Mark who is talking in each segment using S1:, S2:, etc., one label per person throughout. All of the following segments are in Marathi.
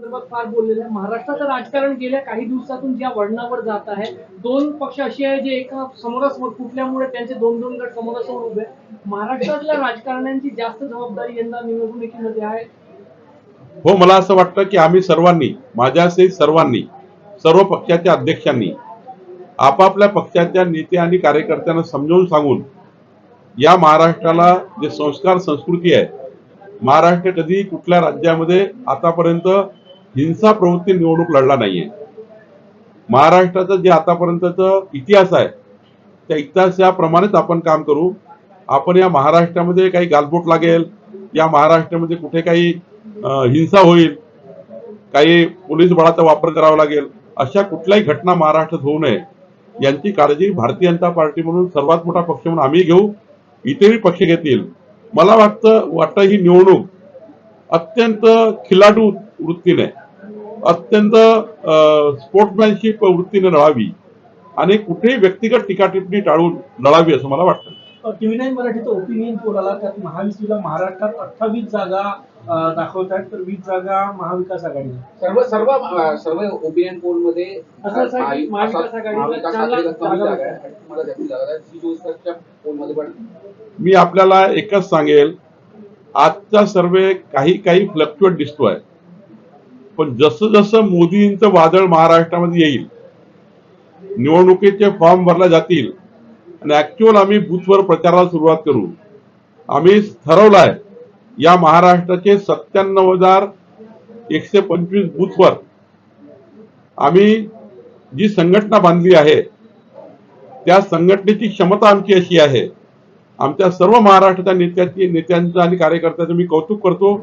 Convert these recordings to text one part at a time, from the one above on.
S1: संदर्भात फार बोललेलं आहे. महाराष्ट्राचं राजकारण गेल्या काही दिवसातून ज्या वळणावर जात आहे दोन पक्ष असे आहे जे एका समोरासमोर कुठल्यामुळे त्यांचे दोन दोन गट समोरासमोर उभे महाराष्ट्रातल्या राजकारण्यांची जास्त जबाबदारी यंदा निवडणुकीमध्ये आहे.
S2: हो मला असं वाटतं की आम्ही सर्वांनी माझ्या सर्वांनी सर्व पक्षाच्या अध्यक्षांनी आपापल्या पक्षाच्या नेते आणि कार्यकर्त्यांना समजावून सांगून या महाराष्ट्राला जे संस्कार संस्कृती आहे महाराष्ट्र कधी कुठल्या राज्यामध्ये आतापर्यंत हिंसा प्रवृत्ती निवडणूक लढला नाहीये. महाराष्ट्राचा जे आतापर्यंतचा इतिहास आहे त्या इतिहासाप्रमाणेच आपण काम करू. आपण या महाराष्ट्रामध्ये काही गालबोट लागेल या महाराष्ट्रामध्ये कुठे काही हिंसा होईल काही पोलीस बळाचा वापर करावा लागेल अशा कुठल्याही घटना महाराष्ट्रात होऊ नये. यांची काळजी भारतीय जनता पार्टी म्हणून सर्वात मोठा पक्ष म्हणून आम्ही घेऊ. इतरही पक्ष घेतील. मला वाटतं वाटतं ही निवडणूक अत्यंत खिलाडू वृत्तीने अत्यंत स्पोर्ट्समॅनशिप वृत्तीने लढावी आणि कुठेही व्यक्तिगत टीका टिप्पणी टाळून लढावी असं मला वाटतं.
S3: टीव्ही नाईन मराठीचा ओपिनियन पोल आला त्यात महायुतीला महाराष्ट्रात अठ्ठावीस जागा दाखवत आहेत तर वीस जागा महाविकास आघाडी
S4: सर्व सर्व सर्व ओपिनियन
S1: पोलमध्ये महाविकास आघाडीला
S2: मी आपल्याला एकच सांगेल आजचा सर्वे काही काही फ्लक्च्युएट दिसतोय. पण जसं जसं मोदींचं वादळ महाराष्ट्रामध्ये येईल निवडणुकीचे फॉर्म भरले जातील आणि ऍक्च्युअल आम्ही बूथवर प्रचाराला सुरुवात करू. आम्ही ठरवलं आहे या महाराष्ट्राचे सत्त्याण्णव हजार एकशे पंचवीस बूथवर आम्ही जी संघटना बांधली आहे त्या संघटनेची क्षमता आमची अशी आहे. आमच्या सर्व महाराष्ट्राच्या नेत्याची नेत्यांचं आणि कार्यकर्त्यांचं मी कौतुक करतो.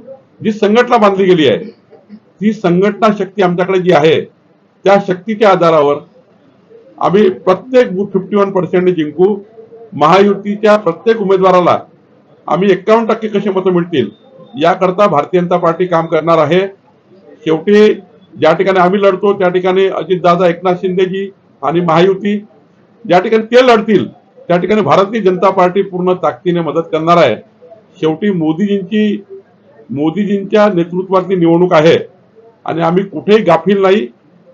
S2: जी संघटना बांधली गेली आहे ती संघटना शक्ती आमच्याकडे जी आहे त्या शक्तीच्या आधारावर आम्ही प्रत्येक बूथ फिफ्टी वन पर्सेंट जिंकू महायुतीच्या प्रत्येक उमेदवाराला आम्ही एक्कावन्न टक्के कशी मतं मिळतील याकरता भारतीय जनता पार्टी काम करणार आहे. शेवटी ज्या ठिकाणी आम्ही लढतो त्या ठिकाणी अजितदादा एकनाथ शिंदेजी आणि महायुती ज्या ठिकाणी ते लढतील त्या ठिकाणी भारतीय जनता पार्टी पूर्ण ताकदीने मदत करणार आहे. शेवटी मोदीजींची मोदीजींच्या नेतृत्वातली निवडणूक आहे. आणि आम्ही कुठेही गाफील नाही.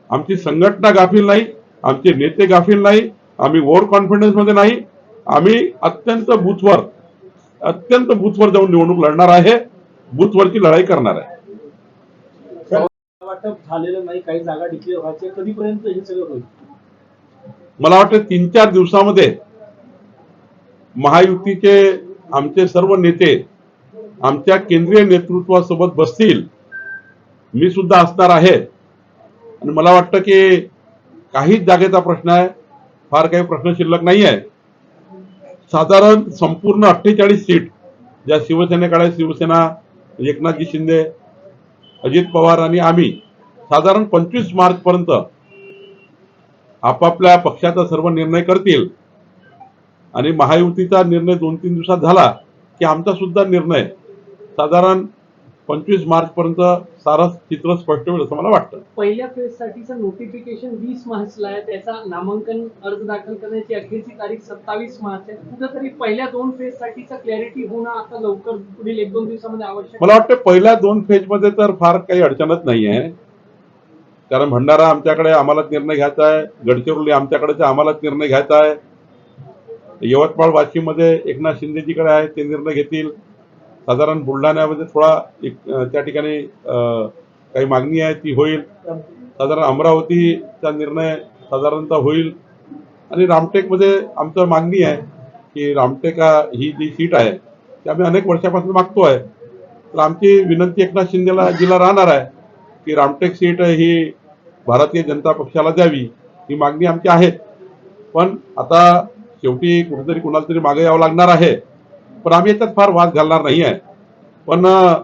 S2: आमची संघटना गाफील नाही. आमचे नेते गाफील नाही. आम्ही ओव्हर कॉन्फिडन्समध्ये नाही. आम्ही अत्यंत बुथवर अत्यंत बुथवर जाऊन निवडणूक लढणार आहे. बुथवरची लढाई करणार आहे.
S3: वाटप झालेलं नाही काही जागा डिक्लेअर व्हायच्या कधीपर्यंत हे सगळं होईल?
S2: मला वाटतं तीन चार दिवसामध्ये महायुतीचे आमचे सर्व नेते आमच्या केंद्रीय नेतृत्वासोबत बसतील. मी सुद्धा असणार आहे. आणि मला वाटतं की काहीच जागेचा प्रश्न आहे. फार काही प्रश्न शिल्लक नाही आहे साधारण संपूर्ण अठ्ठेचाळीस सीट ज्या शिवसेनेकडे शिवसेना एकनाथजी शिंदे अजित पवार आणि आम्ही साधारण पंचवीस मार्च पर्यंत आपापल्या पक्षाचा सर्व निर्णय करतील. आणि महायुतीचा निर्णय दोन तीन दिवसात झाला की आमचा सुद्धा निर्णय साधारण पंचवीस मार्च पर्यंत सारं चित्र स्पष्ट होईल असं मला वाटतं.
S1: पहिल्या फेज साठीचं नोटिफिकेशन वीस मार्चला आहे. त्याचा नामांकन अर्ज दाखल करण्याची अखेरची तारीख सत्तावीस मार्च आहे. कुठेतरी पहिल्या दोन फेज साठीचं क्लॅरिटी होणं आता लवकर पुढील एक दोन दिवसामध्ये आवश्यक.
S2: मला वाटतं पहिल्या दोन फेजमध्ये तर फार काही अडचणच नाही आहे. कारण भंडारा आमच्याकडे आम्हालाच निर्णय घ्यायचा आहे. गडचिरोली आमच्याकडेच आहे, आम्हालाच निर्णय घ्यायचा आहे. यवतमाळ वाशिममध्ये एकनाथ शिंदेजीकडे आहे ते निर्णय घेतील. साधारण बुलढाण्यामध्ये थोडा एक त्या ठिकाणी काही मागणी आहे ती होईल. साधारण अमरावतीचा निर्णय साधारणतः होईल. आणि रामटेकमध्ये आमचं मागणी आहे की रामटेक ही जी सीट आहे ती आम्ही अनेक वर्षापासून मागतो आहे. तर आमची विनंती एकनाथ शिंदेला जिला राहणार आहे की रामटेक सीट ही भारतीय जनता पक्षाला द्यावी ही मागणी आमची आहे. पण आता शेवटी कुठेतरी कुणाला तरी मागे यावं लागणार आहे. पण आम्ही याच्यात फार वाद घालणार नाही आहे पण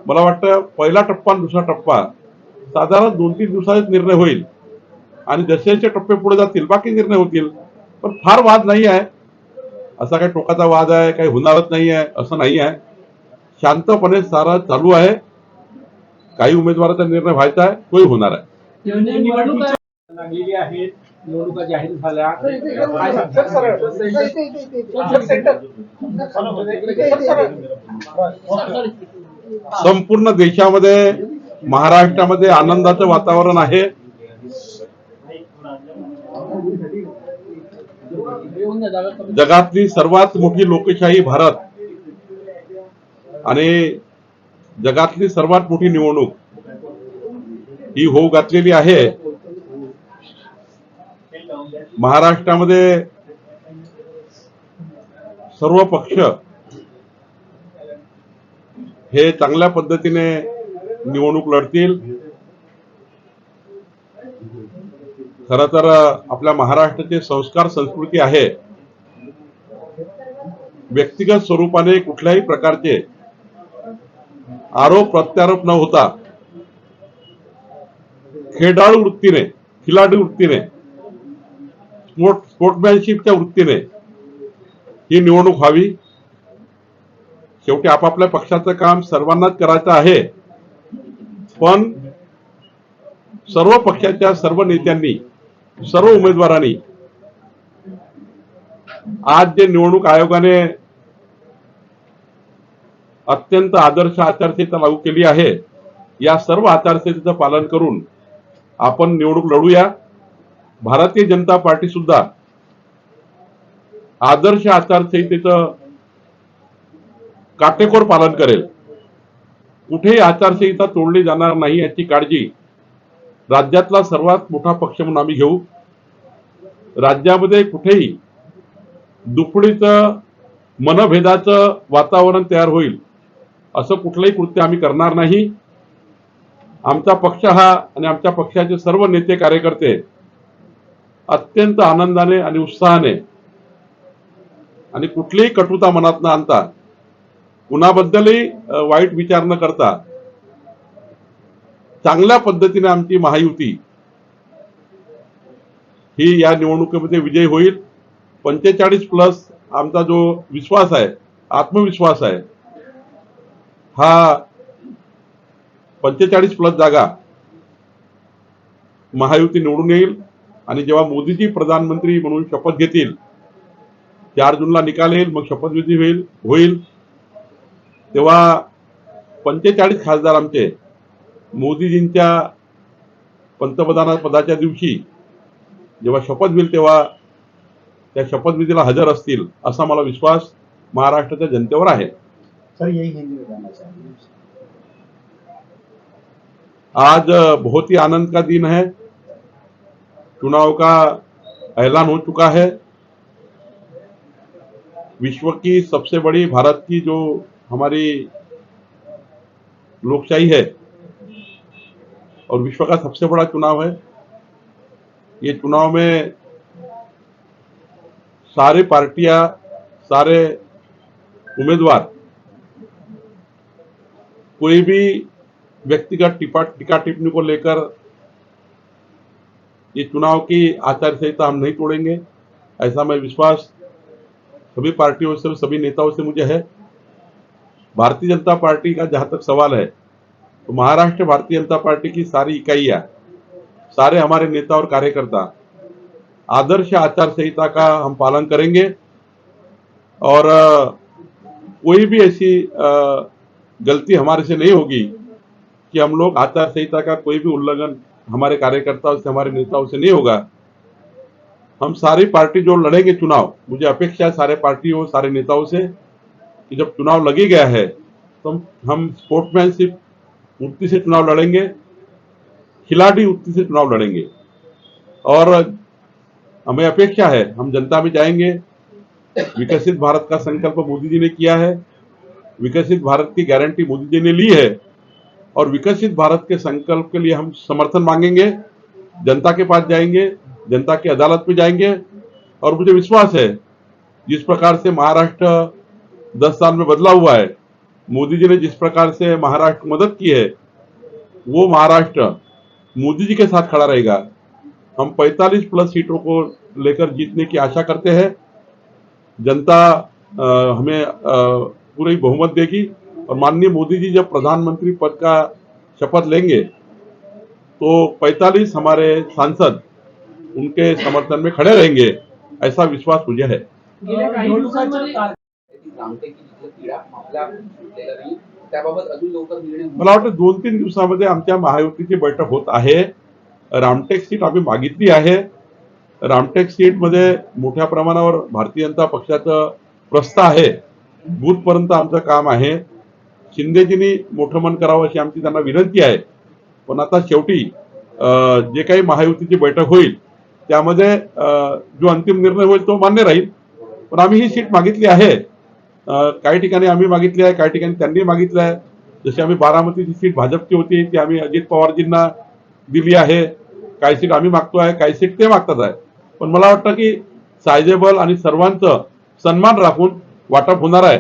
S2: मला वाटतं पहिला टप्पा आणि दुसरा टप्पा साधारण दोन तीन दिवसात निर्णय होईल. आणि जसे जसे टप्पे पुढे जातील बाकी निर्णय होतील. पण फार वाद नाही आहे असा काही टोकाचा वाद आहे काही होणारच नाही आहे असं नाही आहे शांतपणे सारा चालू आहे. काही उमेदवाराचा निर्णय व्हायचा आहे तोही होणार आहे.
S1: निवडणूक
S3: जाहीर झाल्या
S2: संपूर्ण देशामध्ये महाराष्ट्रामध्ये आनंदाचं वातावरण आहे. जगातली सर्वात मोठी लोकशाही भारत आणि जगातली सर्वात मोठी निवडणूक ही होऊ घातलेली आहे. महाराष्ट्रामध्ये सर्व पक्ष हे चांगल्या पद्धतीने निवडणूक लढतील. खर तर आपल्या महाराष्ट्राचे संस्कार संस्कृती आहे. व्यक्तिगत स्वरूपाने कुठल्याही प्रकारचे आरोप प्रत्यारोप न होता खेडाळू वृत्तीने खिलाडू वृत्तीने स्पोर्ट स्पोर्टमॅनशिपच्या वृत्तीने ही निवडणूक व्हावी. शेवटी आपापल्या पक्षाचं काम सर्वांनाच करायचं आहे. पण सर्व पक्षाच्या सर्व नेत्यांनी सर्व उमेदवारांनी आज जे निवडणूक आयोगाने अत्यंत आदर्श आचारसंहिता लागू केली आहे या सर्व आचारसंहितेचं पालन करून आपण निवडणूक लढूया. भारतीय जनता पार्टी सुद्धा आदर्श आचारसंहितेचं काटेकोर पालन करेल. कुठेही आचारसंहिता तोडली जाणार नाही याची काळजी राज्यातला सर्वात मोठा पक्ष म्हणून आम्ही घेऊ. राज्यामध्ये कुठेही दुपडीचं मनभेदाचं वातावरण तयार होईल असं कुठलंही कृत्य आम्ही करणार नाही. आमचा पक्ष हा आणि आमच्या पक्षाचे सर्व नेते कार्यकर्ते अत्यंत आनंदाने आणि उत्साहाने आणि कुठलीही कटुता मनात न आणता कुणाबद्दलही वाईट विचार न करता चांगल्या पद्धतीने आमची महायुती ही या निवडणुकीमध्ये विजयी होईल. पंचेचाळीस प्लस आमचा जो विश्वास आहे आत्मविश्वास आहे हा पंचेचाळीस प्लस जागा महायुती निवडून येईल. आणि जेव्हा मोदीजी प्रधानमंत्री म्हणून शपथ घेतील चार जूनला निकाल येईल मग शपथविधी होईल होईल. तेव्हा पंचेचाळीस खासदार आमचे मोदीजींच्या पंतप्रधान पदाच्या दिवशी जेव्हा शपथ होईल तेव्हा त्या शपथविधीला हजर असतील असा मला विश्वास महाराष्ट्राच्या जनतेवर आहे. आज बहुत ही आनंद का दिन है चुनाव का ऐलान हो चुका है। विश्व की सबसे बड़ी भारत की जो हमारी लोकशाही है और विश्व का सबसे बड़ा चुनाव है, ये चुनाव में सारे पार्टियाँ, सारे उम्मीदवार, कोई भी व्यक्तिगत टीका टिप्पणी को लेकर ये चुनाव की आचार संहिता हम नहीं तोड़ेंगे। ऐसा मैं विश्वास सभी पार्टियों से, सभी नेताओं से मुझे है। भारतीय जनता पार्टी का जहाँ तक सवाल है तो महाराष्ट्र भारतीय जनता पार्टी की सारी इकाइयाँ, सारे हमारे नेता और कार्यकर्ता, आदर्श आचार संहिता का हम पालन करेंगे। और कोई भी ऐसी गलती हमारे से नहीं होगी कि हम लोग आचार संहिता का कोई भी उल्लंघन हमारे कार्यकर्ताओं से, हमारे नेताओं से नहीं होगा। हम सारी पार्टी जो लड़ेंगे चुनाव, मुझे अपेक्षा है सारे पार्टियों सारे नेताओं से, कि जब चुनाव लगी गया है तो हम स्पोर्ट्समैनशिप वृत्ति से चुनाव लड़ेंगे, खिलाड़ी वृत्ति से चुनाव लड़ेंगे। और हमें अपेक्षा है, हम जनता में जाएँगे। विकसित भारत का संकल्प मोदी जी ने किया है। विकसित भारत की गारंटी मोदी जी ने ली है। और विकसित भारत के संकल्प के लिए हम समर्थन मांगेंगे जनता के पास जाएँगे जनता की अदालत में जाएँगे। और मुझे विश्वास है जिस प्रकार से महाराष्ट्र दस साल में बदला हुआ है मोदी जी ने जिस प्रकार से महाराष्ट्र मदद की है वो महाराष्ट्र मोदी जी के साथ खड़ा रहेगा। हम 45 प्लस सीटों को लेकर जीतने की आशा करते हैं। जनता अ, हमें पूरी बहुमत देगी। और माननीय मोदी जी जब प्रधानमंत्री पद का शपथ लेंगे तो 45 हमारे सांसद उनके समर्थन में खड़े रहेंगे ऐसा विश्वास मुझे है. मला वाटतं दोन तीन दिवसामध्ये आमच्या महायुतीची बैठक होत आहे. रामटेक सीट आम्ही मागितली आहे. रामटेक सीटमध्ये मोठ्या प्रमाणावर भारतीय जनता पक्षाचं प्रस्थ आहे. बूथपर्यंत आमचं काम आहे. शिंदेजींनी मोठं मन करावं अशी आमची त्यांना विनंती आहे. पण आता शेवटी जे काही महायुतीची बैठक होईल त्यामध्ये जो अंतिम निर्णय होईल तो मान्य राहील. पण आम्ही ही सीट मागितली आहे. काही ठिकाणी आम्ही मागितली आहे काही ठिकाणी त्यांनी मागितलं आहे. जशी आम्ही बारामतीची सीट भाजपची होती ती आम्ही अजित पवारजींना दिली आहे. काही सीट आम्ही मागतो आहे काही सीट ते मागतात आहे. पण मला वाटतं की सायजेबल आणि सर्वांचं सन्मान राखून वाटप होणार आहे.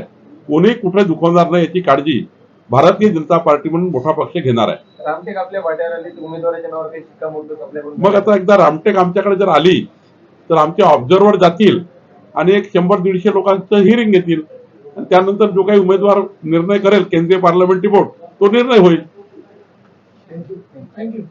S2: कोणी कुठे दुखवणार नाही याची काळजी भारतीय जनता पार्टी म्हणून मोठा पक्ष घेणार आहे.
S5: रामटेक आपल्या वाट्यावर आले तर उमेदवाराच्या नावावर
S2: मग आता एकदा रामटेक आमच्याकडे जर आली तर आमचे ऑब्झर्वर जातील आणि एक शंभर दीडशे लोकांचं हिअरिंग घेतील. आणि त्यानंतर जो काही उमेदवार निर्णय करेल केंद्रीय पार्लमेंटरी बोर्ड तो निर्णय होईल.
S1: थँक्यू